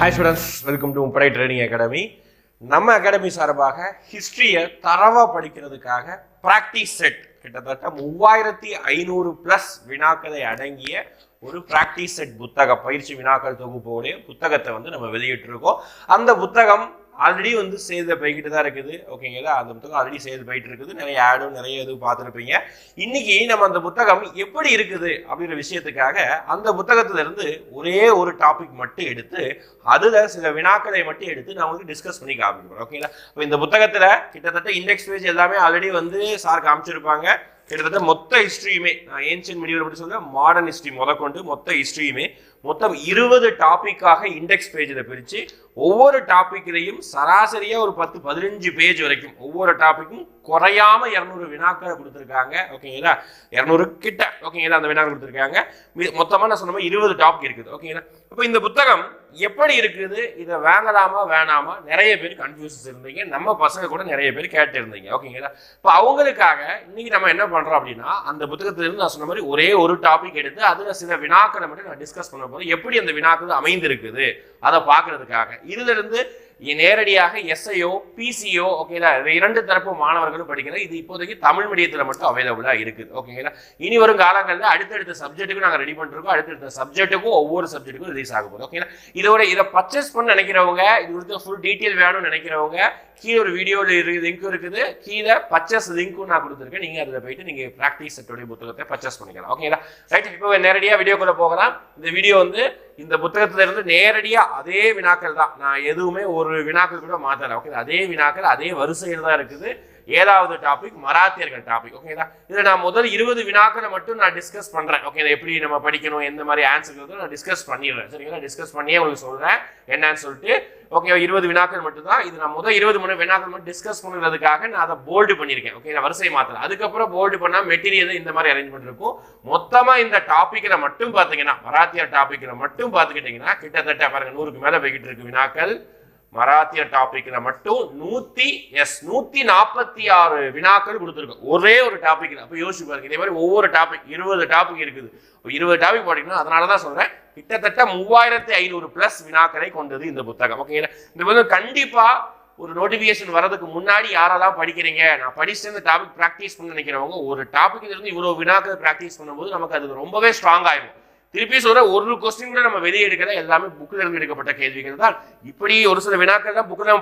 Hi students welcome to முப்படை training academy நம்ம academy சார்பாக ஹிஸ்ட்ரியை தரவாக படிக்கிறதுக்காக ப்ராக்டிஸ் செட் கிட்டத்தட்ட மூவாயிரத்தி ஐநூறு ப்ளஸ் வினாக்களை அடங்கிய ஒரு ப்ராக்டிஸ் செட் புத்தக பயிற்சி வினாக்கள் தொகுப்போடைய புத்தகத்தை வந்து நம்ம வெளியிட்டிருக்கோம். அந்த புத்தகம் ஆல்ரெடி வந்து சேல்ல போய்கிட்டு தான் இருக்குது. ஓகேங்களா அந்த புத்தகம் ஆல்ரெடி சேல் போயிட்டு இருக்குது. நிறைய ஆடும் நிறைய இது பார்த்துருப்பீங்க. இன்னைக்கு நம்ம அந்த புத்தகம் எப்படி இருக்குது அப்படிங்கிற விஷயத்துக்காக அந்த புத்தகத்திலிருந்து ஒரே ஒரு டாபிக் மட்டும் எடுத்து அதில் சில வினாக்களை மட்டும் எடுத்து நான் உங்களுக்கு டிஸ்கஸ் பண்ணி காமிக்கிறோம் ஓகேங்களா இப்போ இந்த புத்தகத்தில் கிட்டத்தட்ட இண்டெக்ஸ் பேஜ் எல்லாமே ஆல்ரெடி வந்து சார் காமிச்சிருப்பாங்க. கிட்டத்தட்ட மொத்த ஹிஸ்ட்ரியுமே நான் ஏன்ஷியன் மீடியம் அப்படி சொல்ல மாடர்ன் ஹிஸ்ட்ரி முதற்கொண்டு மொத்த ஹிஸ்ட்ரியுமே மொத்தம் இருபது டாப்பிக்காக இண்டெக்ஸ் பேஜில் பிரித்து ஒவ்வொரு டாபிக்லையும் சராசரியாக ஒரு பத்து பதினஞ்சு பேஜ் வரைக்கும் ஒவ்வொரு டாப்பிக்கும் குறையாம இரநூறு வினாக்களை கொடுத்துருக்காங்க. ஓகேங்களா? இரநூறு கிட்ட ஓகேங்களா அந்த வினாக்கள் கொடுத்துருக்காங்க. மொத்தமாக நான் சொன்ன மாதிரி இருபது டாபிக் இருக்குது. ஓகேங்களா? இப்போ இந்த புத்தகம் எப்படி இருக்குது? இதை வாங்கலாமா வேணாமா? நிறைய பேர் கன்ஃபியூசஸ் இருந்தீங்க. நம்ம பசங்க கூட நிறைய பேர் கேட்டு இருந்தீங்க ஓகேங்களா? இப்போ அவங்களுக்காக இன்னைக்கு நம்ம என்ன பண்ணுறோம் அப்படின்னா அந்த புத்தகத்திலிருந்து நான் சொன்ன மாதிரி ஒரே ஒரு டாபிக் எடுத்து அதில் சில வினாக்களை மட்டும் நான் டிஸ்கஸ் பண்ண போது எப்படி அந்த வினாக்கள் அமைந்திருக்குது? அதை பார்க்கறதுக்காக. இதிலிருந்து நேரடியாக எஸ்ஐஓ பிசிஓ ஓகேங்களா இரண்டு தரப்பு மாணவர்களும் படிக்கிற இது இப்போதைக்கு தமிழ் மீடியத்தில் மட்டும் அவைலபிளாக இருக்குது. ஓகேங்களா இனி வரும் காலங்களில் அடுத்தடுத்த சப்ஜெக்ட்டுக்கும் நாங்கள் ரெடி பண்ணிருக்கோம். அடுத்தடுத்த சப்ஜெக்ட்டுக்கும் ஒவ்வொரு சப்ஜெக்ட்டுக்கும் ரிலீஸ் ஆக போகுது. ஓகேங்களா இதோட இதை பர்ச்சேஸ் பண்ண நினைக்கிறவங்க இது குறித்து ஃபுல் டீட்டெயில் வேணும்னு நினைக்கிறவங்க கீழே ஒரு வீடியோவில் லிங்க் இருக்குது. கீழே பர்ச்சேஸ் லிங்க்கும் நான் கொடுத்துருக்கேன். நீங்கள் அதில் போயிட்டு நீங்கள் ப்ராக்டிஸ் செட்டோடைய புத்தகத்தை பர்ச்சேஸ் பண்ணிக்கலாம். ஓகேங்களா ரைட் இப்போ நேரடியாக வீடியோக்குள்ளே போகலாம். இந்த வீடியோ வந்து இந்த புத்தகத்திலிருந்து நேரடியாக அதே வினாக்கள் தான். நான் எதுவுமே ஒரு வினாக்கள் கூட மாற்றலை ஓகே அதே வினாக்கள் அதே வரிசையில் தான் இருக்குது. ஏழாவது டாபிக் மராத்தியர்கள் டாபிக் ஓகேங்களா இதில் நான் முதல் இருபது வினாக்களை மட்டும் நான் டிஸ்கஸ் பண்ணுறேன் ஓகே எப்படி நம்ம படிக்கணும்? எந்த மாதிரி ஆன்சர் நான் டிஸ்கஸ் பண்ணிடுறேன். சரிங்களா? டிஸ்கஸ் பண்ணியே உங்களுக்கு சொல்கிறேன் என்னன்னு சொல்லிட்டு ஓகே இருபது வினாக்கள் மட்டும் தான் இது நான் முதல் இருபது மணி வினாக்கள் மட்டும் டிஸ்கஸ் பண்ணுறதுக்காக நான் அதை போல்டு பண்ணியிருக்கேன். ஓகே நான் வரிசை மாற்றல அதுக்கப்புறம் போல்டு பண்ணால் மெட்டீரியல் இந்த மாதிரி அரேஞ்ச்மெண்ட் இருக்கும். மொத்தமாக இந்த டாப்பிக்கில் மட்டும் பார்த்தீங்கன்னா மராத்திய டாப்பிக்கில் மட்டும் பார்த்துக்கிட்டிங்கன்னா கிட்டத்தட்ட பாருங்க நூறுக்கு மேலே போய்கிட்டு இருக்கு வினாக்கள். மராத்திய டாபிக்ல மட்டும் நூத்தி எஸ் நூத்தி நாற்பத்தி ஆறு வினாக்கள் கொடுத்துருக்கோம். ஒரே ஒரு டாபிக் அப்ப யோசிச்சு பாருங்க இதே மாதிரி ஒவ்வொரு டாபிக் இருபது டாபிக் இருக்குது. இருபது டாபிக் போட்டீங்கன்னா அதனால தான் சொல்றேன் கிட்டத்தட்ட மூவாயிரத்தி ஐநூறு பிளஸ் வினாக்களை கொண்டது இந்த புத்தகம். ஓகேங்களா இந்த புத்தகம் கண்டிப்பா ஒரு நோட்டிபிகேஷன் வரதுக்கு முன்னாடி யாரெல்லாம் படிக்கிறீங்க? நான் படிச்சுட்டு இந்த டாபிக் ப்ராக்டிஸ் பண்ண நினைக்கிறவங்க ஒரு டாபிக் இருந்து இவ்வளவு வினாக்கள் ப்ராக்டிஸ் பண்ணும்போது நமக்கு அது ரொம்பவே ஸ்ட்ராங் ஆயிடும் திருப்பி சொல்ற ஒரு கொஸ்டின் கூட நம்ம வெளியே எடுக்கிற எல்லாமே புக்கில் இருந்து எடுக்கப்பட்ட கேள்விகள் தான். இப்படி ஒரு சில வினாக்கள் தான் புக்கில்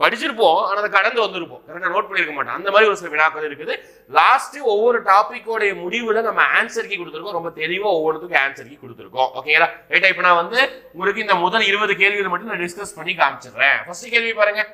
படிச்சிருப்போம் ஆனால் அதை கடந்து வந்திருப்போம். கரெக்டாக நோட் பண்ணியிருக்க மாட்டோம். அந்த மாதிரி ஒரு சில வினாக்கள் இருக்குது. லாஸ்ட் ஒவ்வொரு டாப்பிக்கோடைய முடிவில் நம்ம ஆன்சர் கீ கொடுத்துருக்கோம். ரொம்ப தெளிவாக ஒவ்வொருத்துக்கும் ஆன்சர் கீ கொடுத்துருக்கோம். ஓகேங்களா ரைட்டா இப்போ நான் வந்து உங்களுக்கு இந்த முதல் இருபது கேள்விகள் மட்டும் நான் டிஸ்கஸ் பண்ணி காமிச்சிடுறேன். ஃபர்ஸ்ட் கேள்வி பாருங்க.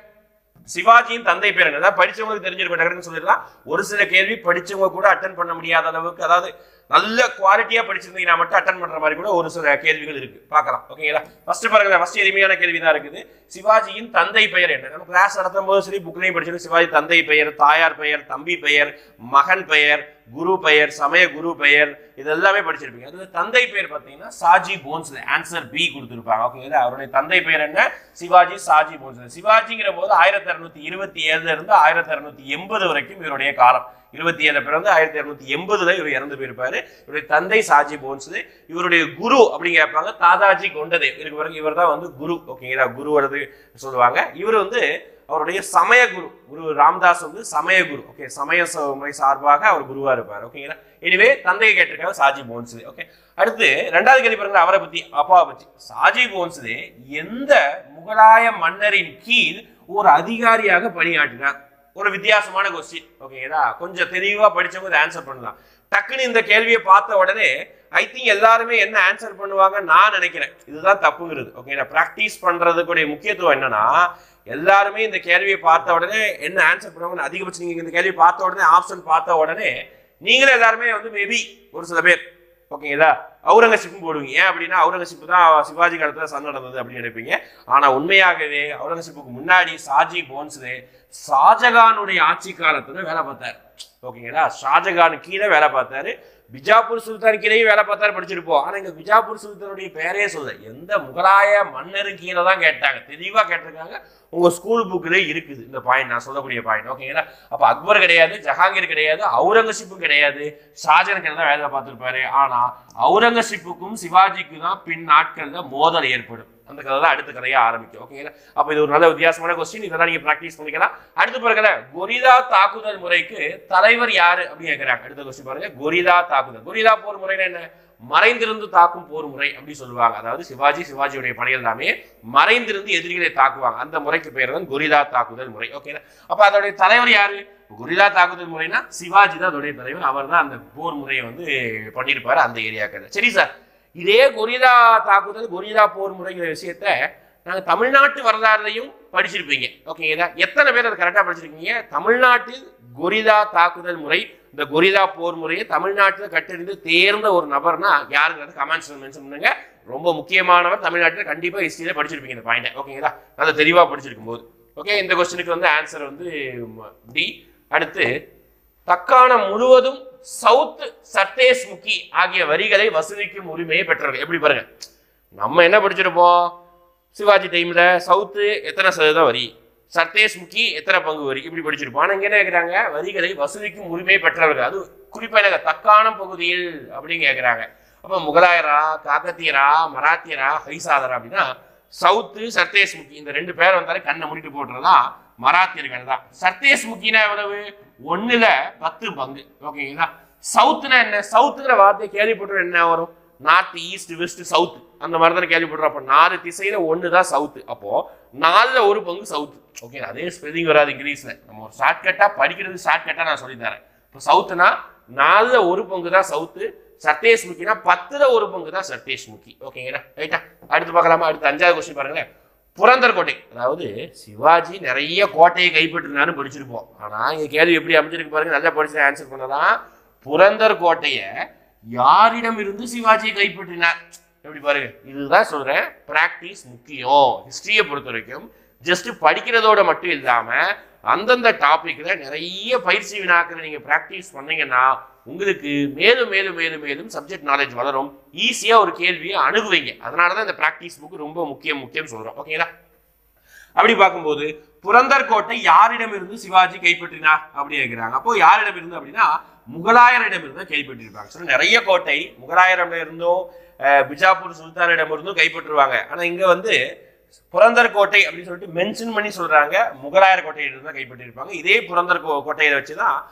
சிவாஜியின் தந்தை பேர் என்ன படிச்சவங்களுக்கு தெரிஞ்சிருக்கும் டக்குனு சொல்லிடலாம். ஒரு சில கேள்வி படிச்சவங்க கூட அட்டன் பண்ண முடியாத அளவுக்கு அதாவது நல்ல குவாலிட்டியாக படிச்சிருந்தீங்கன்னா மட்டும் அட்டன் பண்ணுற மாதிரி கூட ஒரு சில கேள்விகள் இருக்குது பார்க்கலாம். ஓகேங்களா ஃபர்ஸ்ட் பாருங்க ஃபஸ்ட் எளிமையான கேள்வி தான் இருக்குது. சிவாஜியின் தந்தை பெயர் என்ன? நம்ம கிளாஸ் நடத்தும் போது சரி புக்லையும் படிச்சிருக்கோம். சிவாஜி தந்தை பெயர் தாயார் பெயர் தம்பி பெயர் மகன் பெயர் குரு பெயர் சமய குரு பெயர் இது எல்லாமே படிச்சிருப்பீங்க. அதாவது தந்தை பெயர் பார்த்தீங்கன்னா சாஜி போன்ஸ். ஆன்சர் பி கொடுத்துருப்பாங்க. ஓகேங்களா அவருடைய தந்தை பெயர் என்ன? சிவாஜி சாஜி போன்ஸ். சிவாஜிங்கிற போது ஆயிரத்தி அறுநூத்தி இருபத்தி ஏழுல இருந்து ஆயிரத்தி அறுநூத்தி எண்பது வரைக்கும் இவருடைய காலம். இருபத்தி ஏழு பிறந்து ஆயிரத்தி இரநூத்தி எண்பதுல இவர் இறந்து போயிருப்பாரு இவருடைய தந்தை சாஜி போன்ஸ். இவருடைய குரு அப்படின்னு கேட்பாங்க தாதாஜி கொண்டதே. இருக்கு பிறகு இவர் தான் வந்து குரு. ஓகேங்களா குரு வருது சொல்லுவாங்க. இவர் வந்து அவருடைய சமய குரு குரு ராம்தாஸ் வந்து சமய குரு. ஓகே சமய முறை சார்பாக அவர் குருவா இருப்பார். ஓகேங்களா எனவே தந்தையை கேட்டிருக்காரு சாஜி போன்சுதே. ஓகே அடுத்து ரெண்டாவது கேள்வி பாருங்க அவரை பத்தி அப்பாவை பத்தி. சாஜி போன்சுதே எந்த முகலாய மன்னரின் கீழ் ஒரு அதிகாரியாக பணியாற்றினார்? ஒரு வித்தியாசமான கொஸ்டின் ஓகேங்களா கொஞ்சம் தெளிவா படிச்சவங்க இதை ஆன்சர் பண்ணலாம். டக்குன்னு இந்த கேள்வியை பார்த்த உடனே ஐ திங்க் எல்லாருமே என்ன ஆன்சர் பண்ணுவாங்க நான் நினைக்கிறேன். இதுதான் தப்புங்கிறது. ஓகேங்களா ப்ராக்டிஸ் பண்ணுறதுக்குடைய முக்கியத்துவம் என்னன்னா எல்லாருமே இந்த கேள்வியை பார்த்த உடனே என்ன ஆன்சர் பண்ணுவாங்க அதிகபட்சம் நீங்கள் இந்த கேள்வியை பார்த்த உடனே ஆப்ஷன் பார்த்த உடனே நீங்களே எல்லாருமே வந்து மேபி ஒரு சில பேர் ஓகேங்களா அவுரங்கசீப்பும் போடுவீங்க. ஏன் அப்படின்னா அவுரங்கசீப்பு தான் சிவாஜி காலத்தில் சன் நடந்தது அப்படின்னு நினைப்பீங்க. ஆனால் உண்மையாகவே அவுரங்கசீப்புக்கு முன்னாடி சாஜி போன்ஸ்லே ஷாஜகானுடைய ஆட்சி காலத்தில் வேலை பார்த்தார். ஓகேங்களா ஷாஜகான் கீழே வேலை பார்த்தாரு. பிஜாப்பூர் சுல்தான் வேலை பார்த்தாரு படிச்சிருப்போம். ஆனால் இங்கே பிஜாப்பூர் சுல்தானுடைய பேரே சொல்ல எந்த முகலாய மன்னரும் கீழே தான் கேட்டாங்க. தெளிவாக கேட்டிருக்காங்க. உங்கள் ஸ்கூல் புக்கிலே இருக்குது. இந்த பாயிண்ட் நான் சொல்லக்கூடிய பாயிண்ட் ஓகேங்களா அப்போ அக்பர் கிடையாது ஜஹாங்கீர் கிடையாது அவுரங்கசீப்பும் கிடையாது. ஷாஜனுக்கு தான் வேலை பார்த்துருப்பாரு. ஆனால் அவுரங்கசீப்புக்கும் சிவாஜிக்கும் தான் பின் நாட்களில் மோதல் ஏற்படும். அந்த கதை தான் அடுத்த கதையை ஆரம்பிக்கும். ஓகேங்களா அப்போ இது ஒரு நல்ல வித்தியாசமான கொஸ்டின் இதெல்லாம் நீங்க ப்ராக்டிஸ் பண்ணிக்கலாம். அடுத்து பாருங்க கொரிதா தாக்குதல் முறைக்கு தலைவர் யாரு அப்படின்னு கேட்குறாங்க அடுத்த கொஸ்டின் பாருங்க கொரிதா தாக்குதல். கொரிதா போர் முறைன்னா என்ன? மறைந்திருந்து தாக்கும் போர் முறை அப்படின்னு சொல்லுவாங்க. அதாவது சிவாஜி சிவாஜியுடைய படைகள் எல்லாமே மறைந்திருந்து எதிரிகளை தாக்குவாங்க. அந்த முறைக்கு பேர் தான் கொரிதா தாக்குதல் முறை. ஓகேங்களா அப்போ அதோடைய தலைவர் யாரு? கொரில்லா தாக்குதல் முறைனா சிவாஜி தான் அதோடைய தலைவர். அவர் தான் அந்த போர் முறையை வந்து பண்ணியிருப்பாரு அந்த ஏரியாக்கள் சரி சார். இதே கொரிதா தாக்குதல் கொரிதா போர் முறைங்கிற விஷயத்த நாங்கள் தமிழ்நாட்டு வரலாறுலையும் படிச்சிருப்பீங்க. ஓகேங்களா? எத்தனை பேர் அதை கரெக்டாக படிச்சிருக்கீங்க? தமிழ்நாட்டில் கொரிதா தாக்குதல் முறை இந்த கொரிதா போர் முறையை தமிழ்நாட்டில் கட்டறிந்து தேர்ந்த ஒரு நபர்னா யாருங்கிறது கமெண்ட்ஸ் மென்ஷன் பண்ணுங்க. ரொம்ப முக்கியமானவர் தமிழ்நாட்டில் கண்டிப்பாக ஹிஸ்ட்ரியில் படிச்சிருப்பீங்க இந்த பாயிண்ட் ஓகேங்களா? அதை தெளிவாக படிச்சிருக்கும் போது ஓகே இந்த கொஸ்டினுக்கு வந்து ஆன்சர் வந்து டி அடுத்து தக்காணம் முழுவதும் சவுத் சர்தேஷ் முக்கி ஆகிய வரிகளை வசூலிக்கும் உரிமையை பெற்றவர்கள். எப்படி பாருங்க? நம்ம என்ன படிச்சிருப்போம்? சிவாஜி டைம்ல சவுத்து எத்தனை சதவீதம் வரி? சர்தேஷ் முக்கி எத்தனை பங்கு வரி? இப்படி படிச்சிருப்போம். ஆனால் இங்க என்ன கேக்குறாங்க? வரிகளை வசூலிக்கும் உரிமையை பெற்றவர்கள். அது குறிப்பா எனக்கு தக்கான பகுதியில் அப்படின்னு கேட்குறாங்க அப்ப முகலாயரா காக்கத்தியரா மராத்தியரா ஹைசாதரா அப்படின்னா சவுத்து சர்தேஷ் முக்கி இந்த ரெண்டு பேர் வந்தாலே கண்ணை முடிட்டு போட்டுறதா மராத்தியர்கள் தான் சர்தேஷ் முக்கினா எவ்வளவு? ஒண்ணுல பத்து பங்கு. ஓகேங்களா? சவுத்துனா என்ன? சவுத்துங்கிற வார்த்தையை கேள்விப்பட்டு என்ன வரும்? நார்த் ஈஸ்ட் வெஸ்ட் சவுத் அந்த மாதிரி தானே கேள்விப்படுறோம். அப்போ நாலு திசையில ஒன்று தான் சவுத்து. அப்போ நாலுல ஒரு பங்கு சவுத்து. ஓகே அதே ஸ்பெல்லிங் வராது இங்கிலீஷ்ல. நம்ம ஒரு ஷார்ட்கட்டா படிக்கிறது ஷார்ட்கட்டா நான் சொல்லித்தரேன். இப்போ சவுத்துனா நாலுல ஒரு பங்கு தான் சவுத்து. சர்தேஷ் முக்கினா பத்துல ஒரு பங்கு தான் சர்தேஷ் முக்கி. ஓகேங்களா? ரைட்டா அடுத்து பார்க்கலாமா? அடுத்து அஞ்சாவது கொஸ்டின் பாருங்களேன். புரந்தர் கோட்டை அதாவது சிவாஜி நிறைய கோட்டையை கைப்பற்றினான்னு படிச்சிருப்போம். ஆனால் இங்கே கேள்வி எப்படி அமைஞ்சிருக்கு பாருங்க நல்லா படிச்சு ஆன்சர் பண்ணலாம். புரந்தர் கோட்டையை யாரிடம் இருந்து சிவாஜியை கைப்பற்றினார்? எப்படி பாருங்க இதுதான் சொல்றேன் பிராக்டிஸ் முக்கியம். ஹிஸ்டரியை பொறுத்த வரைக்கும் ஜஸ்ட் படிக்கிறதோட மட்டும் இல்லாம அந்தந்த டாப்பிக்கில் நிறைய பயிற்சி வினாக்களை நீங்கள் ப்ராக்டிஸ் பண்ணீங்கன்னா உங்களுக்கு மேலும் மேலும் மேலும் மேலும் சப்ஜெக்ட் நாலேஜ் வளரும். ஈஸியாக ஒரு கேள்வியை அணுகுவீங்க. அதனால தான் இந்த ப்ராக்டிஸ் புக் ரொம்ப முக்கியம் முக்கியம் சொல்கிறோம் ஓகேங்களா அப்படி பார்க்கும்போது புரந்தர் கோட்டை யாரிடமிருந்து சிவாஜி கைப்பற்றினார் அப்படி இருக்கிறாங்க அப்போ யாரிடமிருந்து அப்படின்னா முகலாயரிடமிருந்து கைப்பற்றிருப்பாங்க. So, நிறைய கோட்டை முகலாயரிடம் இருந்தும் பிஜாப்பூர் சுல்தானிடம் இருந்தும் கைப்பற்றுவாங்க. ஆனால் இங்கே வந்து புரந்தர் கோட்டை அப்படின்னு சொல்லிட்டு மென்ஷன் பண்ணி சொல்றாங்க. முகலாயர் கோட்டையிலிருந்து தான் கைப்பற்றிருப்பாங்க. இதே புரந்தர் கோ- கோட்டையை வச்சு தான்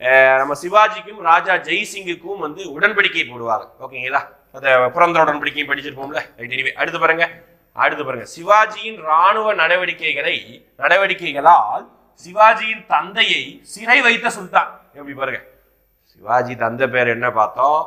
நம்ம சிவாஜிக்கும் ராஜா ஜெய்சிங்குக்கும் வந்து உடன்படிக்கை போடுவாங்க. ஓகேங்களா? அந்த பிறந்த உடன்படிக்கையும் படிச்சிருப்போம்ல? எனிவே அடுத்து பாருங்க. அடுத்து பாருங்க. சிவாஜியின் ராணுவ நடவடிக்கைகளை நடவடிக்கைகளால் சிவாஜியின் தந்தையை சிறை வைத்த சுல்தான். எப்படி பாருங்க? சிவாஜி தந்தை பேர் என்ன பார்த்தோம்?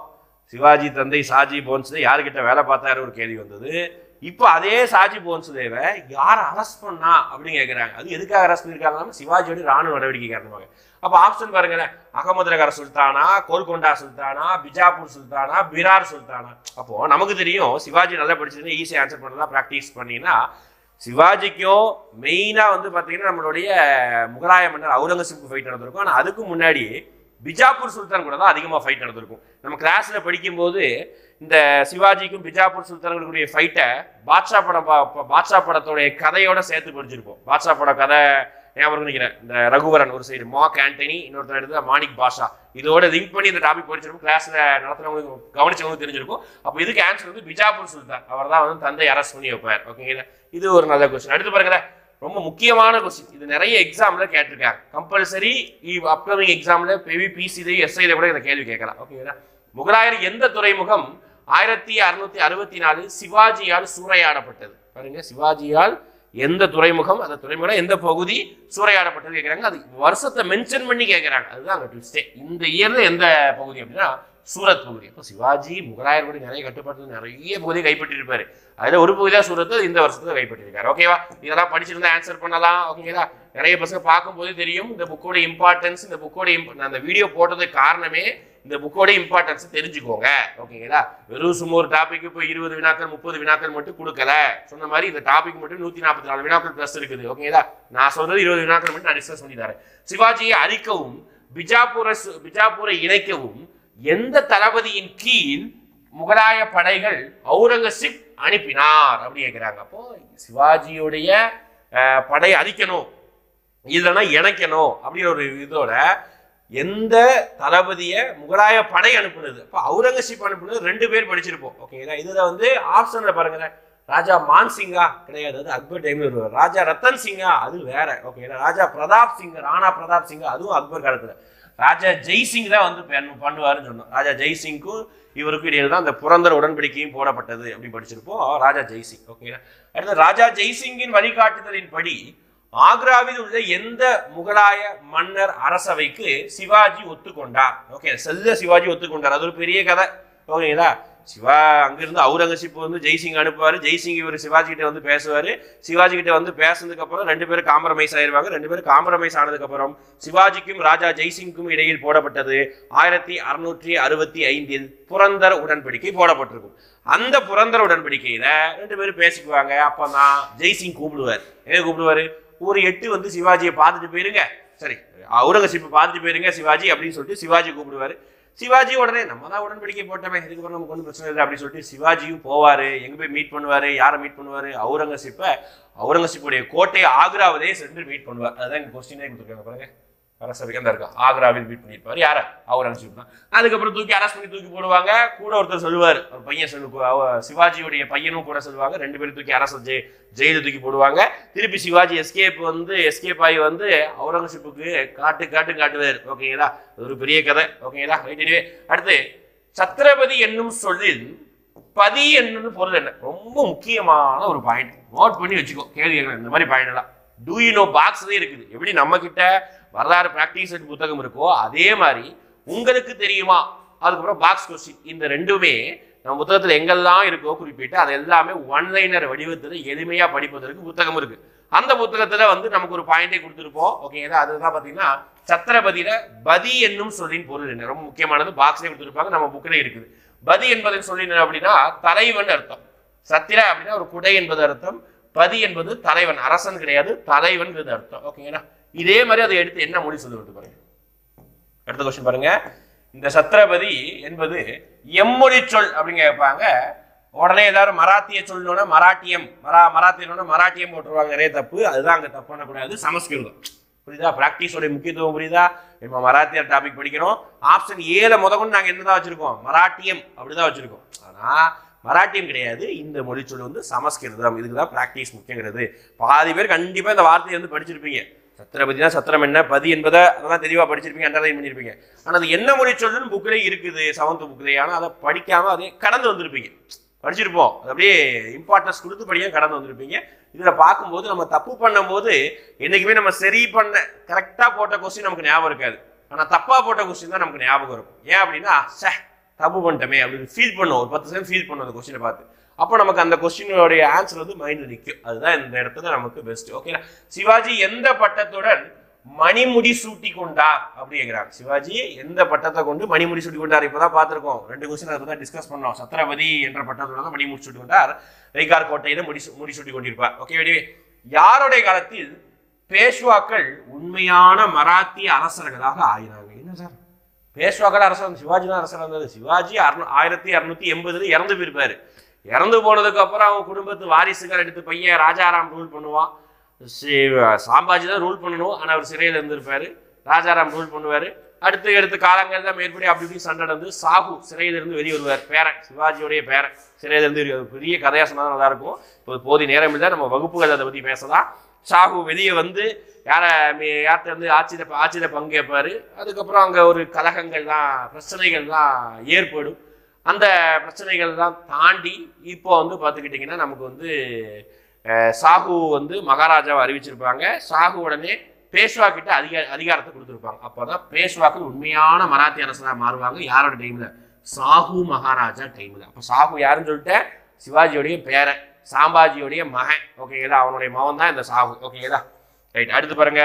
சிவாஜி தந்தை சாஜி போன்ஸ்தே யாருக்கிட்ட வேலை பார்த்தாரு ஒரு கேள்வி வந்தது. இப்போ அதே சாஜி போன்ஸ்லேவை யார் அரெஸ்ட் பண்ணா அப்படின்னு கேட்குறாங்க அது எதுக்காக அரெஸ்ட் பண்ணியிருக்காங்கன்னா சிவாஜியோட ராணுவ நடவடிக்கை காரணமாக. அப்போ ஆப்ஷன் பாருங்களேன். அகமதுநகர சுல்தானா கோல்கொண்டா சுல்தானா பிஜாப்பூர் சுல்தானா பிரார் சுல்தானா. அப்போ நமக்கு தெரியும் சிவாஜி நல்லா படிச்சதுன்னு ஈஸியாக ஆன்சர் பண்ணலாம் ப்ராக்டிஸ் பண்ணீங்கன்னா சிவாஜிக்கும் மெயினாக வந்து பார்த்தீங்கன்னா நம்மளுடைய முகலாய மன்னர் அவுரங்கசீப் ஃபைட் நடந்திருக்கும். ஆனால் அதுக்கு முன்னாடி பிஜாப்பூர் சுல்தான் கூட தான் அதிகமாக ஃபைட் நடந்திருக்கும். நம்ம கிளாஸில் படிக்கும்போது இந்த சிவாஜிக்கும் பிஜாப்பூர் சுல்தான்களுடைய ஃபைட்டை பாட்ஷா படம் பா- பாட்ஷா படத்துடைய கதையோட சேர்த்து படிச்சிருப்போம். பாட்ஷா படம் கதை ஞாபகம் நினைக்கிறேன். இந்த ரகுவரன் ஒரு சைடு மாக் ஆண்டனி இன்னொருத்தர் எடுத்து மாணிக் பாஷா. இதோட லிங்க் பண்ணி இந்த டாபிக் படிச்சிருக்கும். கிளாஸ்ல நடத்துறவங்களுக்கு கவனிச்சவங்களுக்கு தெரிஞ்சிருக்கும். அப்போ இதுக்கு ஆன்சர் வந்து பிஜாப்பூர் சுல்தான். அவர் தான் வந்து தந்தை அரசு பண்ணி வைப்பார். ஓகேங்களா இது ஒரு நல்ல கொஸ்டின் அடுத்து பாருங்களேன் ரொம்ப முக்கியமான கொஸ்டின் இது நிறைய எக்ஸாம்ல கேட்டிருக்காங்க. கம்பல்சரி அப்கமிங் எக்ஸாம்ல பெவி பிசிதை எஸ்ஐல கூட இந்த கேள்வி கேட்கலாம். ஓகேங்களா முகலாயர் எந்த துறைமுகம் ஆயிரத்தி அறுநூத்தி அறுபத்தி நாலு சிவாஜியால் சூறையாடப்பட்டது? பாருங்க சிவாஜியால் எந்த துறைமுகம் அந்த துறைமுகம் எந்த பகுதி சூறையாடப்பட்டது கேட்குறாங்க அது வருஷத்தை மென்ஷன் பண்ணி கேட்குறாங்க அதுதான் அங்கே ட்விஸ்டே இந்த இயர்ல எந்த பகுதி அப்படின்னா சூரத் பகுதி. இப்போ சிவாஜி முகலாயர் கூட நிறைய கட்டுப்பாட்டு நிறைய பகுதியை கைப்பற்றிருப்பாரு அதில் ஒரு பகுதியாக சூரத்து சூரத் இந்த வருஷத்துல கைப்பற்றிருக்காரு ஓகேவா இதெல்லாம் படிச்சிருந்தா ஆன்சர் பண்ணலாம். ஓகேங்களா நிறைய பசங்க பார்க்கும்போது தெரியும் இந்த புக்கோட இம்பார்ட்டன்ஸ் இந்த புக்கோட அந்த வீடியோ போட்டதுக்கு காரணமே இந்த புக்கோட இம்பார்ட்டன்ஸ் தெரிஞ்சுக்கோங்க. ஓகேங்களா வெறும் சும்மா ஒரு டாபிக் இப்போ இருபது வினாக்கள் முப்பது வினாக்கள் மட்டும் கொடுக்கல. சொன்ன மாதிரி இந்த டாபிக் மட்டும் நூத்தி நாற்பத்தி நாலு வினாக்கள் ப்ளஸ் இருக்குது. ஓகேங்களா நான் சொல்றது இருபது வினாக்கள் மட்டும் நான் டிஸ்கஸ் பண்ணி தரேன். சிவாஜியை அழிக்கவும் பிஜாப்பூரை பிஜாப்பூரை இணைக்கவும் எந்த தளபதியின் கீழ் முகலாய படைகள் அவுரங்கசீப் அனுப்பினார் அப்படி கேட்கிறாங்க அப்போ சிவாஜியுடைய படை அழிக்கணும். இல்லைன்னா இணைக்கணும் அப்படிங்கிற ஒரு இதோட எந்த தளபதிய முகலாய படை அனுப்புனது? அப்போ அவுரங்கசீப் அனுப்புனது ரெண்டு பேர் படிச்சிருப்போம். ஓகேங்களா இதில் வந்து ஆப்ஷன்ல பாருங்களேன். ராஜா மான்சிங்கா கிடையாது. அது அக்பர் டைம்ல வருவார். ராஜா ரத்தன் சிங்கா அது வேற. ஓகேங்களா ராஜா பிரதாப் சிங் ராணா பிரதாப் சிங் அதுவும் அக்பர் காலத்துல. ராஜா ஜெய்சிங் தான் வந்து பண்ணு- பண்ணுவாருன்னு சொன்னோம். ராஜா ஜெய்சிங்க்கும் இவருக்கும் இடையில தான் அந்த புரந்தர் உடன்படிக்கையும் போடப்பட்டது அப்படின்னு படிச்சிருப்போம். ராஜா ஜெய்சிங் ஓகே அடுத்து ராஜா ஜெய்சிங்கின் வழிகாட்டுதலின்படி ஆக்ராவில் உள்ள எந்த முகலாய மன்னர் அரசவைக்கு சிவாஜி ஒத்துக்கொண்டார்? ஓகே செல்ல சிவாஜி ஒத்துக்கொண்டார். அது ஒரு பெரிய கதை ஓகேங்களா சிவா அங்கிருந்து அவுரங்கசீப் வந்து ஜெய்சிங் அனுப்புவார். ஜெய்சிங் இவர் சிவாஜி கிட்ட வந்து பேசுவார். சிவாஜி கிட்ட வந்து பேசுனதுக்கு அப்புறம் ரெண்டு பேரும் காம்ப்ரமைஸ் ஆயிடுவாங்க ரெண்டு பேரும் காம்ப்ரமைஸ் ஆனதுக்கு அப்புறம் சிவாஜிக்கும் ராஜா ஜெய்சிங்க்கும் இடையில் போடப்பட்டது ஆயிரத்தி அறுநூற்றி அறுபத்தி ஐந்தில் புரந்தர் உடன்படிக்கை போடப்பட்டிருக்கும். அந்த புரந்தர் உடன்படிக்கையில ரெண்டு பேரும் பேசிக்குவாங்க. அப்போ தான் ஜெய்சிங் கூப்பிடுவார். என்ன கூப்பிடுவாரு? ஒரு எட்டு வந்து சிவாஜியை பார்த்துட்டு போயிருங்க. சரி அவுரங்கசீப்பை பார்த்துட்டு போயிருங்க சிவாஜி அப்படின்னு சொல்லிட்டு சிவாஜி கூப்பிடுவாரு. சிவாஜி உடனே நம்ம தான் உடன்படிக்கை போட்டோமே இதுக்கப்புறம் நமக்கு ஒன்றும் பிரச்சனை இல்லை அப்படின்னு சொல்லிட்டு சிவாஜியும் போவார் எங்கே போய் மீட் பண்ணுவாரு யாரை மீட் பண்ணுவார் அவுரங்கசீப்பை அவுரங்கசீப்புடைய கோட்டை ஆக்ராவதே சென்று மீட் பண்ணுவார். அதுதான் எங்கள் கொஸ்டினே கொடுத்துருக்காங்க பாருங்க. அரசவைக்கு அந்த இருக்கா ஆக்ராவில் மீட் பண்ணியிருப்பார். யார? அவுரங்கசீப் தான். அதுக்கப்புறம் தூக்கி அரெஸ்ட் பண்ணி தூக்கி போடுவாங்க. கூட ஒருத்தர் சொல்லுவார். ஒரு பையன் சொல்லு சிவாஜியுடைய பையனும் கூட சொல்லுவாங்க. ரெண்டு பேரும் தூக்கி அரசு ஜெய் ஜெயில தூக்கி போடுவாங்க. திருப்பி சிவாஜி எஸ்கேப் வந்து எஸ்கேப் ஆகி வந்து அவுரங்கசீப்புக்கு காட்டு காட்டு காட்டுவார். ஓகேங்களா ஒரு பெரிய கதை. ஓகேங்களா ரைட் அடுத்து சத்ரபதி என்னும் சொல்லில் பதி என்னும் பொருள் என்ன? ரொம்ப முக்கியமான ஒரு பாயிண்ட் நோட் பண்ணி வச்சுக்கோ. கேள்வி இந்த மாதிரி பாயிண்ட் எல்லாம். டூ யூ பாக்ஸ் இருக்குது. எப்படி நம்ம கிட்ட வரலாறு ப்ராக்டிஸ் புத்தகம் இருக்கோ அதே மாதிரி உங்களுக்கு தெரியுமா? அதுக்கப்புறம் பாக்ஸ் கொஸ்டின் இந்த ரெண்டுமே நம்ம புத்தகத்தில் எங்கெல்லாம் இருக்கோ குறிப்பிட்டு அது எல்லாமே ஒன்லைனர் வடிவத்தில் எளிமையாக படிப்பதற்கு புத்தகம் இருக்கு. அந்த புத்தகத்தில் வந்து நமக்கு ஒரு பாயிண்டே கொடுத்துருப்போம். ஓகேங்களா அதுதான் பார்த்தீங்கன்னா சத்திரபதியில பதி என்னும் சொல்லின் பொருள் என்ன? ரொம்ப முக்கியமானது. பாக்ஸ்லேயே கொடுத்துருப்பாங்க. நம்ம புக்கிலே இருக்குது. பதி என்பதன் சொல்லி அப்படின்னா தலைவன் அர்த்தம். சத்திர அப்படின்னா ஒரு குடை என்பது அர்த்தம். பதி என்பது தலைவன் அரசன் கிடையாது தலைவன்கிறது அர்த்தம். ஓகேங்களா இதே மாதிரி அதை எடுத்து என்ன மொழி சொல்லுவது பாருங்க அடுத்த கொஸ்டின் பாருங்க. இந்த சத்திரபதி என்பது எம்மொழி சொல் அப்படின்னு கேட்பாங்க. உடனே எல்லாரும் மராத்திய சொல்லணும்னா மராட்டியம். மரா மராத்தியம்னா மராட்டியம் போட்டுருவாங்க நிறைய தப்பு. அதுதான் அங்கே தப்பு பண்ணக்கூடாது. சமஸ்கிருதம். புரியுதா? பிராக்டிஸோட முக்கியத்துவம் புரியுதா? இப்போ மராத்தியர் டாபிக் படிக்கிறோம் ஆப்ஷன் ஏல முத நாங்கள் என்னதான் வச்சிருக்கோம்? மராட்டியம் அப்படிதான் வச்சிருக்கோம். ஆனால் மராட்டியம் கிடையாது. இந்த மொழிச்சொல் வந்து சமஸ்கிருதம். இதுக்கு தான் ப்ராக்டிஸ் முக்கியங்கிறது. பாதி பேர் கண்டிப்பாக இந்த வார்த்தையை வந்து படிச்சிருப்பீங்க. சத்திரபதினா சத்திரம் என்ன? பதி என்பதை அதெல்லாம் தெளிவாக படிச்சிருப்பீங்க அண்டர்லைன் பண்ணியிருப்பீங்க ஆனால் அது என்ன மொழி சொல்லுன்னு புக்கிலே இருக்குது செவன்த் புக்கிலே ஆனால் அதை படிக்காமல் அதே கடந்து வந்திருப்பீங்க. படிச்சிருப்போம். அது அப்படியே இம்பார்ட்டன்ஸ் கொடுத்து படியாக கடந்து வந்திருப்பீங்க. இதில் பார்க்கும்போது நம்ம தப்பு பண்ணும்போது என்றைக்குமே நம்ம சரி பண்ண கரெக்டாக போட்ட கொஸ்டின் நமக்கு ஞாபகம் இருக்காது. ஆனால் தப்பாக போட்ட கொஸ்டின் தான் நமக்கு ஞாபகம் இருக்கும் ஏன் அப்படின்னா சே தப்பு பண்ணிட்டோமே அப்படின்னு ஃபீல் பண்ணுவோம். ஒரு பத்து செகண்ட் ஃபீல் பண்ணுவோம் அந்த கொஸ்டினை பார்த்து. அப்போ நமக்கு அந்த கொஸ்டினுடைய ஆன்சர் வந்து மைண்டில் நிற்கும் அதுதான் இந்த இடத்துல நமக்கு பெஸ்ட் ஓகேங்களா சிவாஜி எந்த பட்டத்துடன் மணிமுடி சூட்டி கொண்டார் அப்படி கேட்கிறாங்க சிவாஜி எந்த பட்டத்தை கொண்டு மணிமுடி சூட்டி கொண்டார் இப்பதான் பார்த்துருக்கோம். ரெண்டு கொஸ்டின் அதை தான் டிஸ்கஸ் பண்ணோம். சத்ரபதி என்ற பட்டத்தோட தான் மணிமுடி சூட்டி கொண்டார் ரைகார் கோட்டையில முடி முடி சூட்டி கொண்டிருப்பார் ஓகே வெடிவே யாருடைய காலத்தில் பேஷ்வாக்கள் உண்மையான மராத்தி அரசர்களாக ஆயினாங்க? என்ன சார்? பேஷ்வாக்கள் அரசர் சிவாஜி தான் அரசர் இருந்தது சிவாஜி அறு ஆயிரத்தி இரநூத்தி எண்பதுல இறந்து போயிருப்பாரு. இறந்து போனதுக்கு அப்புறம் அவன் குடும்பத்து வாரிசுகள் எடுத்து பையன் ராஜாராம் ரூல் பண்ணுவான். சி- சாம்பாஜி தான் ரூல் பண்ணணும். ஆனால் அவர் சிறையில் இருந்திருப்பாரு. ராஜாராம் ரூல் பண்ணுவார். அடுத்து அடுத்த காலங்கள் தான் மேற்படி அப்படி இப்படி சண்டை நடந்து சாகு சிறையிலிருந்து வெளியே வருவார் பேரன் சிவாஜியோடைய பேரன். சிறையிலிருந்து வெளியே பெரிய கதையாக சொன்னா நல்லா இருக்கும். இப்போ போதிய நேரம் இல்லை நம்ம வகுப்புகள் அதை பற்றி பேசலாம். சாகு வெளியே வந்து யாரை யார்கிட்ட வந்து ஆட்சியில் ஆட்சியில் பங்கேற்பார். அதுக்கப்புறம் அங்கே ஒரு கலகங்கள்லாம் பிரச்சனைகள்லாம் ஏற்படும். அந்த பிரச்சனைகள்லாம் தாண்டி இப்போ வந்து பார்த்துக்கிட்டிங்கன்னா நமக்கு வந்து சாகு வந்து மகாராஜாவை அறிவிச்சிருப்பாங்க. சாகு உடனே பேஷ்வா கிட்ட அதிகார அதிகாரத்தை கொடுத்துருப்பாங்க. அப்போ தான் பேஷ்வாக்கள் உண்மையான மராத்தி அரசராக மாறுவாங்க. யாரோட டைமில் சாகு மகாராஜா டைமில் அப்போ சாகு யாருன்னு சொல்லிட்டு சிவாஜியோடைய பேரை சாம்பாஜியோடைய மகன். ஓகேங்களா அவனுடைய மகன் தான் இந்த சாகு ஓகேங்களா ரைட் அடுத்து பாருங்க.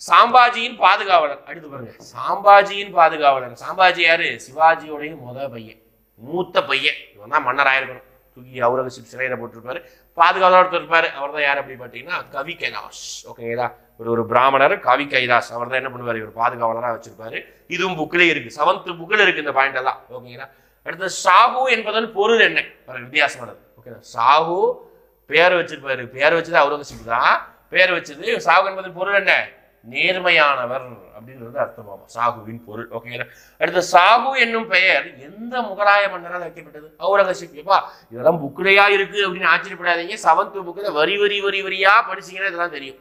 சாம்பாஜியின் பாதுகாவலர். அடுத்து பாருங்க. சாம்பாஜியின் பாதுகாவலர். சாம்பாஜி யாரு? சிவாஜியோடைய முத பையன். மூத்த பையன். இவன் தான் மன்னர் ஆயிருக்கணும். தூக்கி அவுரங்கசீப் சிறையில் போட்டிருப்பாரு. பாதுகாவலர் ஒருத்தர் இருப்பாரு. அவர் தான் யார் அப்படி பார்த்தீங்கன்னா கவி கைலாஷ். ஓகேங்களா ஒரு ஒரு பிராமணர் கவி கைலாஷ். அவர் தான் என்ன பண்ணுவார்? இவர் பாதுகாவலராக வச்சிருப்பாரு. இதுவும் புக்கிலே இருக்கு. செவன்த் புக்கில் இருக்கு இந்த பாயிண்ட் எல்லாம். ஓகேங்களா அடுத்து சாகு என்பதன் பொருள் என்ன? வித்தியாசமானது. ஓகேங்களா சாகு பேர் வச்சிருப்பாரு. பேர் வச்சது அவுரங்கசீப் தான். பேர் வச்சது சாகு என்பதன் பொருள் என்ன? நேர்மையானவர் அப்படின்றது அர்த்தமாகும். சாகுவின் பொருள். ஓகேங்களா அடுத்து சாகு என்னும் பெயர் எந்த முகலாய மன்னரால் வைக்கப்பட்டது? அவுரங்கசீப். எப்பா இதெல்லாம் புக்கிலையா இருக்கு அப்படின்னு ஆச்சரியப்படாதீங்க. செவன்த் புக்கில் வரி வரி வரி வரியா படிச்சீங்கன்னா இதெல்லாம் தெரியும்.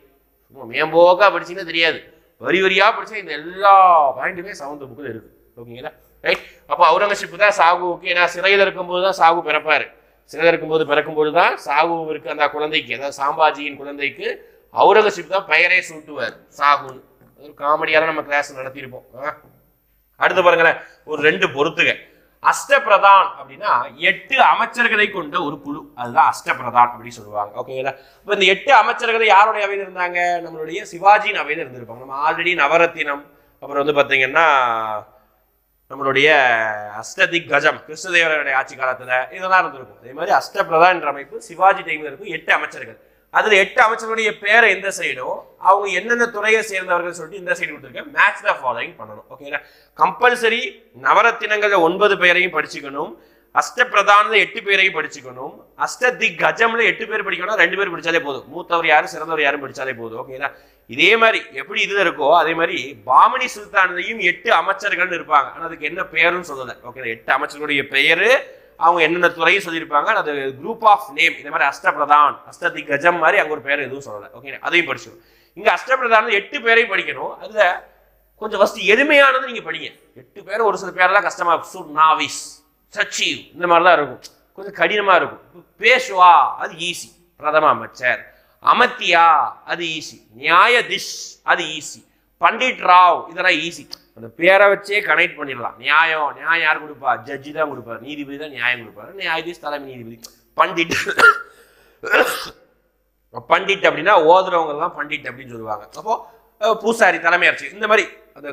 சும்மா மேம்போக்கா படிச்சீங்கன்னா தெரியாது. வரி வரியா படிச்சா இந்த எல்லா பாயிண்ட்டுமே செவன்த் புக்கில் இருக்கு. ஓகேங்களா ரைட் அப்போ அவுரங்கசீப் தான் சாகுவுக்கு ஏன்னா சிறையில் இருக்கும்போது தான் சாகு பிறப்பாரு. சிலகருக்கும் போது பிறக்கும் பிறக்கும்போது தான் சாகுவிற்கு அந்த குழந்தைக்கு அதாவது சாம்பாஜியின் குழந்தைக்கு அவுரங்கசீப் தான் பெயரே சூட்டுவார் சாகுன்னு. அது ஒரு காமெடியால நம்ம கிளாஸ் நடத்தியிருப்போம். ஆ. அடுத்து பாருங்களேன். ஒரு ரெண்டு பொறுத்துக. அஷ்டபிரதான் அப்படின்னா எட்டு அமைச்சர்களை கொண்ட ஒரு குழு. அதுதான் அஷ்டபிரதான் அப்படின்னு சொல்லுவாங்க. ஓகேங்களா இப்போ இந்த எட்டு அமைச்சர்களை யாருடைய அவையில் இருந்தாங்க? நம்மளுடைய சிவாஜியின் அவையில் இருந்திருப்பாங்க. நம்ம ஆல்ரெடி நவரத்தினம். அப்புறம் வந்து பார்த்தீங்கன்னா நம்மளுடைய அஷ்டதிக் கஜம் கிருஷ்ணதேவருடைய ஆட்சி காலத்துல இதெல்லாம் இருந்திருக்கும். அதே மாதிரி அஷ்டபிரதான் என்ற அமைப்பு சிவாஜி டைம்ல இருக்கும் எட்டு அமைச்சர்கள். அதுல எட்டு அமைச்சர்களுடைய பேரை எந்த சைடோ அவங்க என்னென்ன துறையை சேர்ந்தவர்கள் சொல்லிட்டு இந்த சைடு கொடுத்துருக்கேன். மேட்ச் த ஃபாலோயிங் பண்ணணும். ஓகேங்களா கம்பல்சரி நவரத்தினங்கள்ல ஒன்பது பேரையும் படிச்சுக்கணும். அஷ்டபிரதானத்துல எட்டு பேரையும் படிச்சுக்கணும். அஷ்டதிக் கஜம்ல எட்டு பேர் படிக்கணும் ரெண்டு பேர் படிச்சாலே போதும். மூத்தவர் யாரும் சிறந்தவர் யாரும் படிச்சாலே போதும். ஓகேங்களா இதே மாதிரி எப்படி இது இருக்கோ அதே மாதிரி பாமணி சுல்தானையும் எட்டு அமைச்சர்கள் இருப்பாங்க. ஆனால் அதுக்கு என்ன பேருன்னு சொல்லலை. ஓகே எட்டு அமைச்சர்களுடைய பெயர் அவங்க என்னென்ன துறையும் சொல்லியிருப்பாங்க அது குரூப் ஆஃப் நேம் இந்த மாதிரி அஷ்டபிரதான் அஷ்டதி கஜம் மாதிரி அங்கே ஒரு பேர் எதுவும் சொல்லலை. ஓகே அதையும் படிச்சோம் இங்கே அஷ்டபிரதான் எட்டு பேரையும் படிக்கணும். அதில் கொஞ்சம் ஃபஸ்ட்டு எளிமையானது நீங்கள் படிங்க. எட்டு பேர் ஒரு சில பேரெல்லாம் கஷ்டமா இருக்கும். சுர் நாவிஸ் சச்சீவ் இந்த மாதிரிலாம் இருக்கும். கொஞ்சம் கடினமாக இருக்கும். பேஷ்வா அது ஈஸி பிரதம அமைச்சர் அமத்தியா அது ஈஸி நியாயதிஷ் அது ஈஸி பண்டிட் ராவ் இதெல்லாம் ஈஸி அந்த பேரை வச்சே கனெக்ட் பண்ணிடலாம். நியாயம் நியாயம் யார் கொடுப்பா? ஜட்ஜி தான் கொடுப்பார். நீதிபதி தான் நியாயம் கொடுப்பாரு. நியாயதிஷ் தலைமை நீதிபதி. பண்டிட். பண்டிட் அப்படின்னா ஓதுறவங்க தான் பண்டிட் அப்படின்னு சொல்லுவாங்க. அப்போ பூசாரி தலைமை அரசு இந்த மாதிரி அந்த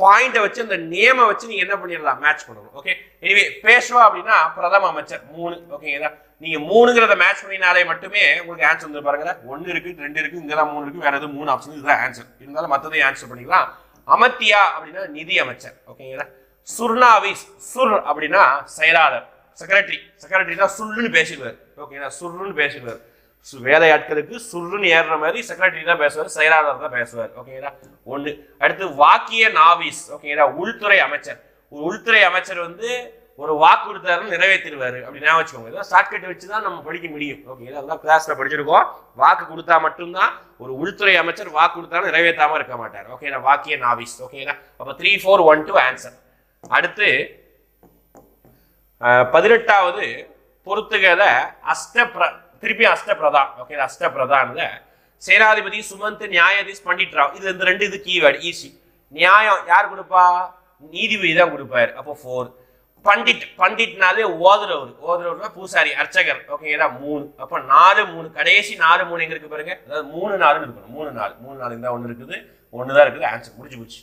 பாயிண்ட்டை வச்சு அந்த நேமை வச்சு நீங்க என்ன பண்ணிடலாம்? மேட்ச் பண்ணணும். ஓகே எனிவே பேஷ்வா அப்படின்னா பிரதம அமைச்சர். மூணு. ஓகேங்களா நீங்க மூணுங்கிறத மேட்ச் பண்ணினாலே மட்டுமே உங்களுக்கு ஆன்சர் வந்து பாருங்க ஒன்னு இருக்கு ரெண்டு இருக்கு தான் மூணு இருக்கு வேற எதுவும் மூணு ஆப்ஷன் இதுதான் ஆன்சர் இருந்தாலும் மற்றதையும் ஆன்சர் பண்ணிக்கலாம். அமத்தியா அப்படின்னா நிதி அமைச்சர் ஓகேங்களா? சுர்ணாவிஸ் சுர் அப்படின்னா செயலாளர் செக்ரட்டரி செக்ரட்டரினா சுருன்னு பேசிடுவார் ஓகேங்களா? சுருன்னு பேசிடுவார். சு- வேலையாட்களுக்கு சுருன்னு ஏறுற மாதிரி செக்ரட்டரி தான் பேசுவார் செயலாளர் தான் பேசுவார் ஓகேங்களா? ஒன்று அடுத்து வாக்கிய நாவிஸ் ஓகேங்களா? உள்துறை அமைச்சர். ஒரு உள்துறை அமைச்சர் வந்து ஒரு வாக்கு கொடுத்தாருன்னு நிறைவேற்றிடுவாரு. அப்படி ஞாபகம் வச்சுக்கோங்க. ஏதாவது ஷார்ட்கட் வச்சு தான் நம்ம படிக்க முடியும். ஓகே அதெல்லாம் கிளாஸில் படிச்சிருக்கோம். வாக்கு கொடுத்தா மட்டும்தான் ஒரு உள்துறை அமைச்சர் வாக்கு கொடுத்தாலும் நிறைவேற்றாம இருக்க மாட்டார். ஓகேனா வாக்கிய நாவிஸ் ஓகேங்களா அப்போ three four one two answer அடுத்து பதினெட்டாவது பதினெட்டாவது அஷ்ட பிர திருப்பி அஷ்டபிரதான் ஓகே அஷ்டபிரதான்ல சேனாதிபதி சுமந்த் நியாயாதீஷ் பண்டிட் ராவ். இது இந்த ரெண்டு இது கீவேர்டு ஈஸி நியாயம் யார் கொடுப்பா? நீதிபதி தான் கொடுப்பாரு. அப்போ ஃபோர் பண்டிட் பண்டிட்னாலே ஓதுறவர். ஓதுறவர்னா பூசாரி அர்ச்சகர். ஓகேங்களா மூணு. அப்போ நாலு மூணு. கடைசி நாலு மூணு எங்க இருக்கு பாருங்க? அதாவது மூணு நாலுன்னு இருக்கணும். மூணு நாலு. மூணு நாலு தான் ஒன்று இருக்குது. ஒன்று தான் இருக்குது. ஆன்சர் முடிஞ்சு போச்சு.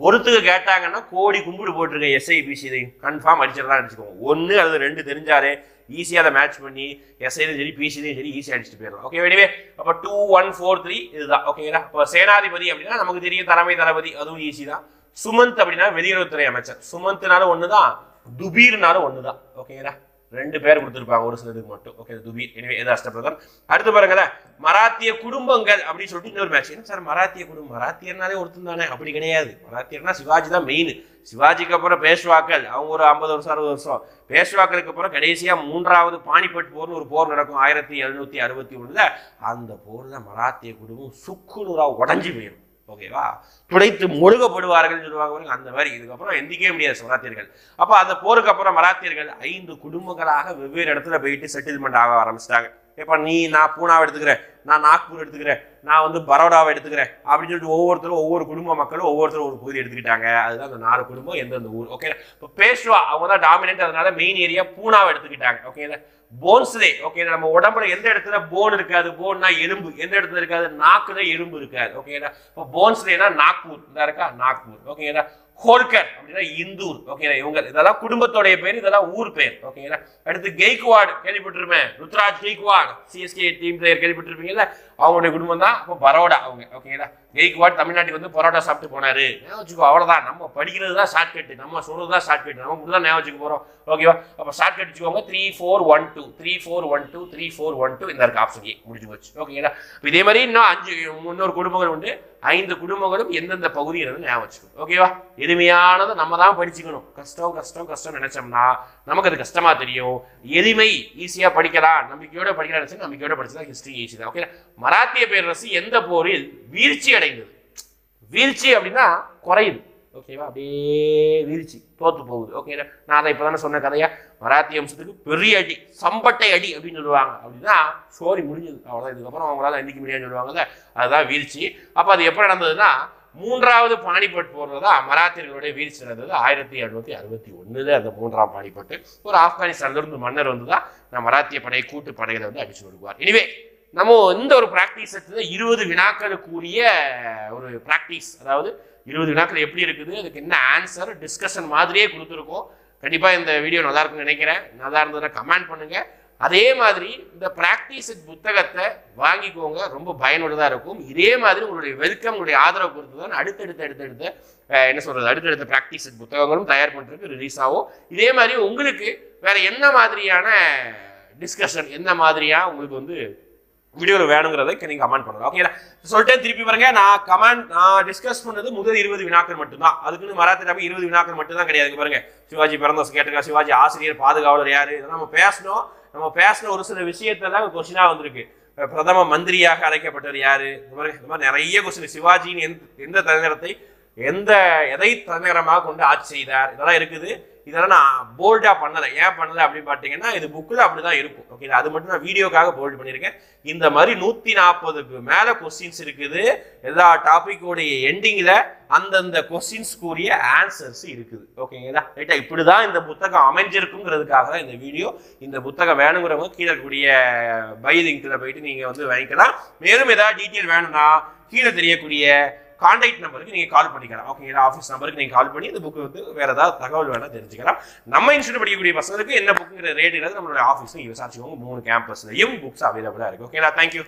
பொறுத்துக்கு கேட்டாங்கன்னா கோடி கும்பிடு எஸ்ஐ எஸ்ஐபிசி கன்ஃபார்ம் அடிச்சிடலாம் அடிச்சுக்கோங்க ஒன்று அல்லது ரெண்டு தெரிஞ்சாலே ஈஸியாக அதை மேட்ச் பண்ணி எஸ்ஐலையும் சரி பிசிலையும் சரி ஈஸியாக அடிச்சுட்டு போயிடலாம். ஓகே வெடிவே அப்போ டூ ஒன் ஃபோர் த்ரீ இதுதான். ஓகேங்களா இப்போ சேனாதிபதி அப்படின்னா நமக்கு தெரியும் தலைமை தளபதி. அதுவும் ஈஸி தான். சுமந்த் அப்படின்னா வெளியுறவுத்துறை அமைச்சர். சுமந்த்னாலும் ஒன்று தான் துபீர்னாலும் ஒன்று தான் ஓகேங்களா ரெண்டு பேர் கொடுத்துருப்பாங்க ஒரு சிலருக்கு மட்டும் ஓகே துபீர். எனவே எது அஷ்டபிரதம் அடுத்து பாருங்களேன் மராத்திய குடும்பங்கள் அப்படின்னு சொல்லிட்டு இன்னொரு மேட்ச் என்ன சார் மராத்திய குடும்பம்? மராத்தியர்னாலே ஒருத்தன் தானே? அப்படி கிடையாது. மராத்தியர்னா சிவாஜி தான் மெயின் சிவாஜிக்கு அப்புறம் பேஷ்வாக்கள். அவங்க ஒரு ஐம்பது வருஷம் அறுபது வருஷம். பேஷ்வாக்களுக்கு அப்புறம் கடைசியாக மூன்றாவது பானிபட் போர்னு ஒரு போர் நடக்கும் ஆயிரத்தி எழுநூற்றி அறுபத்தி ஒன்றில் அந்த போரில் மராத்திய குடும்பம் சுக்குநூறாக உடஞ்சி போயிடும் ஓகேவா? துடைத்து முழுகப்படுவார்கள் சொல்லுவாங்க. அந்த மாதிரி. இதுக்கப்புறம் எந்திக்கவே முடியாது மராத்தியர்கள் அப்போ அந்த போருக்கு அப்புறம் மராத்தியர்கள் ஐந்து குடும்பங்களாக வெவ்வேறு இடத்துல போயிட்டு செட்டில்மெண்ட் ஆக ஆரம்பிச்சிட்டாங்க. இப்போ நீ நான் பூனாவை எடுத்துக்கிறேன் நான் நாக்பூர் எடுத்துக்கிறேன் நான் வந்து பரோடாவை எடுத்துக்கிறேன் அப்படின்னு சொல்லிட்டு ஒவ்வொருத்தரும் ஒவ்வொரு குடும்ப மக்களும் ஒவ்வொருத்தரும் ஒரு பகுதி எடுத்துக்கிட்டாங்க. அதுதான் அந்த நாலு குடும்பம் எந்தெந்த ஊர். ஓகே இப்போ பேஷ்வா அவங்க தான் டாமினன்ட் அதனால மெயின் ஏரியா பூனாவை எடுத்துக்கிட்டாங்க. ஓகே போன்ஸ்லே ஓகே நம்ம உடம்புல எந்த இடத்துல போன் இருக்காது? போன்னா எலும்பு. எந்த இடத்துல இருக்காது? நாக்குல எலும்பு இருக்காது ஓகேங்களா இப்போ போன்ஸ்லேனா நாக்பூர். இதா இருக்கா? நாக்பூர் ஓகேங்களா ஹோல்கர் அப்படின்னா இந்தூர் ஓகேங்களா இவங்க இதெல்லாம் குடும்பத்தோடைய பேர் இதெல்லாம் ஊர் பேர் ஓகேங்களா அடுத்து Gaikwad கேள்விப்பட்டிருப்பேன்? Ruturaj Gaikwad CSK team player கேள்விப்பட்டிருப்பீங்கல்ல? அவங்களுடைய குடும்பம் தான் இப்போ பரோடா அவங்க. ஓகேங்களா கெய்க்வாட் தமிழ்நாட்டுக்கு வந்து பரோட்டா சாப்பிட்டு போனாரு. ஞாபகம் வச்சுக்கோ அவ்வளோதான் நம்ம படிக்கிறது தான் ஷார்ட்கட் நம்ம சொல்றது தான் ஷார்ட்கட் நம்ம மட்டும் தான் ஞாபகம் போகிறோம் ஓகேவா அப்போ ஷார்ட்கட் வச்சுக்கோங்க. Three four one two three four one two three four one two இந்த இருக்க ஆப்ஷன் ஏ முடிஞ்சு போச்சு. ஓகேங்களா இதே மாதிரி இன்னும் அஞ்சு முன்னோரு குடும்பங்கள் உண்டு. ஐந்து குடும்பங்களும் எந்தெந்த பகுதியில் இருந்து ஞாபகம் வச்சுக்கணும். ஓகேவா எளிமையானதை நம்ம தான் படிச்சுக்கணும். கஷ்டம் கஷ்டம் கஷ்டம் நினைச்சோம்னா நமக்கு அது கஷ்டமா தெரியும். எளிமை ஈஸியா படிக்கலாம். நம்பிக்கையோட படிக்கலாம் நினைச்சா நம்பிக்கையோட படிச்சா ஹிஸ்ட்ரி ஈஸி தான். ஓகே மராத்திய பேரரசு எந்த போரில் வீழ்ச்சி அடைந்தது? வீழ்ச்சி அப்படின்னா குறையுது. ஓகேவா அப்படியே வீழ்ச்சி தோத்து போகுது. ஓகே நான் அதை இப்போதானே சொன்ன கதையா? மராத்திய வம்சத்துக்கு பெரிய அடி சம்பட்டை அடி அப்படின்னு சொல்லுவாங்க. அப்படின்னா சோரி முடிஞ்சது. அவ்வளோதான் இதுக்கப்புறம் அவங்களால எந்திக்க முடியாதுன்னு சொல்லுவாங்கல்ல? அதுதான் வீழ்ச்சி. அப்போ அது எப்போ நடந்ததுன்னா மூன்றாவது பாணிபட் போரில் தான் மராத்தியர்களுடைய வீழ்ச்சி நடந்தது. ஆயிரத்தி எழுநூத்தி அறுபத்தி ஒண்ணுல அந்த மூன்றாம் பாணிபட்டு ஒரு ஆப்கானிஸ்தான்ல இருந்து மன்னர் வந்து தான் நான் மராத்திய படையை கூட்டு படைகளை வந்து அடிச்சு விடுவார் இனிவே நம்ம இந்த ஒரு ப்ராக்டிஸ் எடுத்தது இருபது வினாக்களுக்குரிய ஒரு ப்ராக்டிஸ் அதாவது இருபது வினாக்கள் எப்படி இருக்குது? அதுக்கு என்ன ஆன்சர் டிஸ்கஷன் மாதிரியே கொடுத்துருக்கோம். கண்டிப்பாக இந்த வீடியோ நல்லா இருக்குன்னு நினைக்கிறேன். நல்லா இருந்ததுன்னா கமெண்ட் பண்ணுங்கள் அதே மாதிரி இந்த ப்ராக்டிஸ் புத்தகத்தை வாங்கிக்கோங்க. ரொம்ப பயனுள்ளதாக இருக்கும். இதே மாதிரி உங்களுடைய வெல்கம் உங்களுடைய ஆதரவு பொறுத்து தான் அடுத்தடுத்த அடுத்தடுத்த என்ன சொல்கிறது அடுத்தடுத்த ப்ராக்டிஸ் புத்தகங்களும் தயார் பண்ணுறதுக்கு ரிலீஸ் ஆகும். இதே மாதிரி உங்களுக்கு வேறு என்ன மாதிரியான டிஸ்கஷன் என்ன மாதிரியாக உங்களுக்கு வந்து வீடியோவில் வேணுங்கிறத நீங்கள் கமெண்ட் பண்ணுங்க. ஓகேங்களா சொல்லிட்டேன் திருப்பி பாருங்க. நான் கமெண்ட் நான் டிஸ்கஸ் பண்ணது முதல் இருபது வினாக்கள் மட்டும்தான். அதுக்குன்னு மராத்தி டாபிக் இருபது வினாக்கள் மட்டும்தான் கிடையாது. பாருங்க. சிவாஜி பிறந்த கேட்டிருக்கா? சிவாஜி ஆசிரியர் பாதுகாவலர் யாரு? இதெல்லாம் நம்ம பேசணும். நம்ம பேசின ஒரு சில விஷயத்தை தான் கொஸ்டினாக வந்திருக்கு. பிரதம மந்திரியாக அழைக்கப்பட்டவர் யாரு? இந்த மாதிரி இந்த மாதிரி நிறைய கொஸ்டின் சிவாஜியின் எந்த எந்த தலைநகரத்தை எந்த எதை தலைநகரமாக கொண்டு ஆட்சி செய்தார்? இதெல்லாம் இருக்குது. இதெல்லாம் நான் போல்டாக பண்ணலை. ஏன் பண்ணலை அப்படின்னு பார்த்தீங்கன்னா இது புக்கில் அப்படி தான் இருக்கும். ஓகே அது மட்டும் நான் வீடியோக்காக போல்டு பண்ணியிருக்கேன். இந்த மாதிரி நூற்றி நாற்பதுக்கு மேலே கொஸ்டின்ஸ் இருக்குது. எல்லா டாப்பிக்கோடைய எண்டிங்கில் அந்தந்த கொஸ்டின்ஸ்க்குரிய ஆன்சர்ஸ் இருக்குது. ஓகேங்களா ரைட்டா இப்படிதான் இந்த புத்தகம் அமைஞ்சிருக்குங்கிறதுக்காக தான் இந்த வீடியோ இந்த புத்தகம் வேணுங்கிறவங்க கீழே கூடிய பை லிங்க்ல போயிட்டு நீங்கள் வந்து வாங்கிக்கலாம். மேலும் ஏதாவது டீட்டெயில் வேணும்னா கீழே தெரியக்கூடிய கான்டாக்ட் நம்பருக்கு நீங்கள் கால் பண்ணிக்கலாம். ஓகேங்களா ஆஃபீஸ் நம்பருக்கு நீங்கள் கால் பண்ணி இந்த புக்கு வந்து வேறு ஏதாவது தகவல் வேணால் தெரிஞ்சுக்கலாம். நம்ம இன்ஸ்டியூட் படிக்கக்கூடிய பசங்களுக்கு என்ன புக்குங்கிற ரேட் நம்மளோட ஆஃபீஸும் விசாரிச்சுக்கோங்க. மூணு கேம்பஸ்லையும் புக்ஸ் அவைலபிளாக இருக்குது ஓகேங்களா தேங்க்யூ